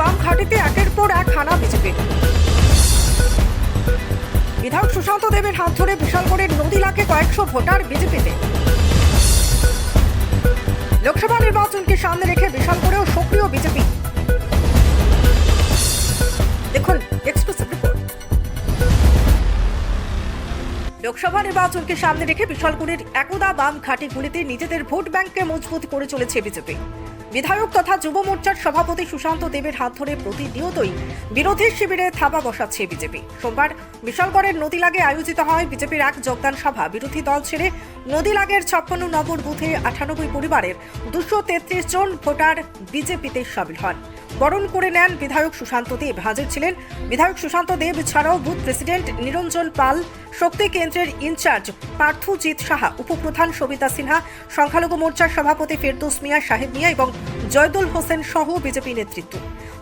বাম ঘাটিতে একের পর এক হানা বিজেপি। বিধায়ক সুশান্ত দেবের হাত ধরে বিশালগড়ের নদী লাখে কয়েকশো ভোটার বিজেপিতে। লোকসভা নির্বাচনকে সামনে রেখে বিশালগড়েও সক্রিয় বিজেপি। দেখুন লোকসভা নির্বাচনকে সামনে রেখে বিশালগড়ের একদা বাম ঘাটিগুলিতে নিজেদের ভোট ব্যাংককে মজবুত করে চলেছে বিজেপি। বিধায়ক তথা যুব মোর্চার সভাপতি সুশান্ত দেবের হাত ধরে প্রতিনিয়তই বিরোধীর শিবিরে থাবা বসাচ্ছে বিজেপি। সোমবার বিশালগড়ের নদীলাগে আয়োজিত হয় বিজেপির এক যোগদান সভা। বিরোধী দল ছেড়ে নদীলাগের ছাপ্পান্ন নম্বর বুথে আটানব্বই পরিবারের দুশো তেত্রিশ জন ভোটার বিজেপিতে সামিল হন। বরণ করে নেন বিধায়ক সুশান্ত দেব। হাজির ছিলেন বিধায়ক সুশান্ত দেব ছাড়াও বুথ প্রেসিডেন্ট নিরঞ্জন পাল, শক্তি কেন্দ্রের ইনচার্জ পার্থজিৎ সাহা, উপপ্রধান সবিতা সিনহা, সংখ্যালঘু মোর্চার সভাপতি ফেরদৌস মিয়া, সাহেব মিয়া এবং জয়দুল হোসেন সহ বিজেপি নেতৃত্ব।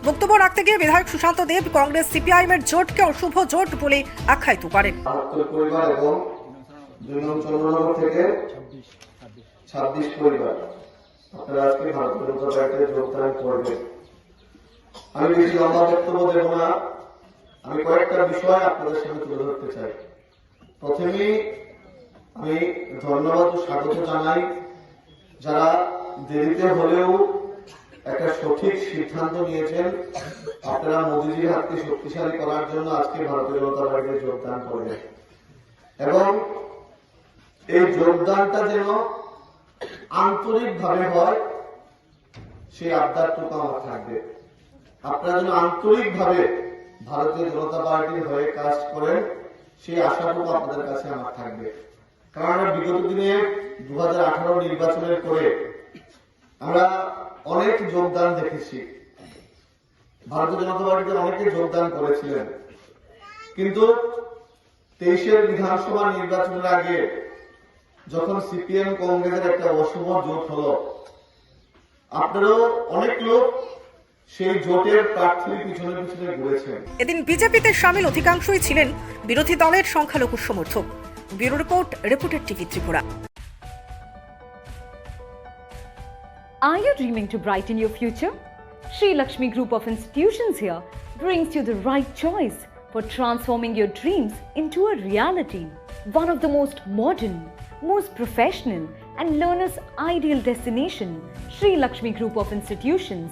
বক্তব্য রাখতে গিয়ে বিধায়ক সুশান্ত দেব কংগ্রেস সিপিআইএম এর জোটকে অশুভ জোট বলে আখ্যায়িত করেন। ছাব্বিশ পরিবার। আপনারা আজকে ভারতীয় জনতা পার্টিতে যোগদান করবেন। আমি বেশি লম্বা বক্তব্য দেব না। আমি কয়েকটা বিষয় আপনাদের সামনে তুলে ধরতে চাই। প্রথমেই আমি ধন্যবাদ ও স্বাগত জানাই যারা দেরিতে হলেও একটা সঠিক সিদ্ধান্ত নিয়েছেন। আপনারা মোদীজির হাতকে শক্তিশালী করার জন্য আজকে ভারতীয় জনতা পার্টিতে যোগদান করবেন। এবং এই যোগদানটা যেন আন্তরিক ভাবে হয়, সেই আবদারটুকু আমার থাকবে। আপনারা যেন আন্তরিক ভাবে ভারতীয় জনতা পার্টির হয়ে কাজ করেন, সেই আশাটুকু আপনাদের কাছে আমার থাকবে। কারণ বিগত দিনে দু নির্বাচনের পরে আমরা অনেক যোগদান দেখেছি। ভারতীয় জনতা পার্টিতে অনেকে যোগদান করেছিলেন। কিন্তু তেইশের বিধানসভা নির্বাচনের আগে যখন সিপিএম কংগ্রেসের একটা অশুভ জোট হলো, আপনারাও অনেক লোক সেই জোটের প্রার্থীর পিছনে পিছনে ঘুরেছেন এদিন বিজেপিতে সামিল অধিকাংশই ছিলেন বিরোধী দলের সংখ্যালঘু সমর্থক bureau report reporter TV Tripura Are you dreaming to brighten your future? Sri Lakshmi Group of Institutions here brings you the right choice for transforming your dreams into a reality. One of the most modern, most professional, and learners' ideal destination, Sri Lakshmi Group of Institutions.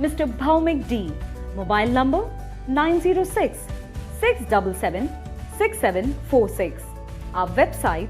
Mr. Bhaumik D. Mobile number 906 677 6746. Our website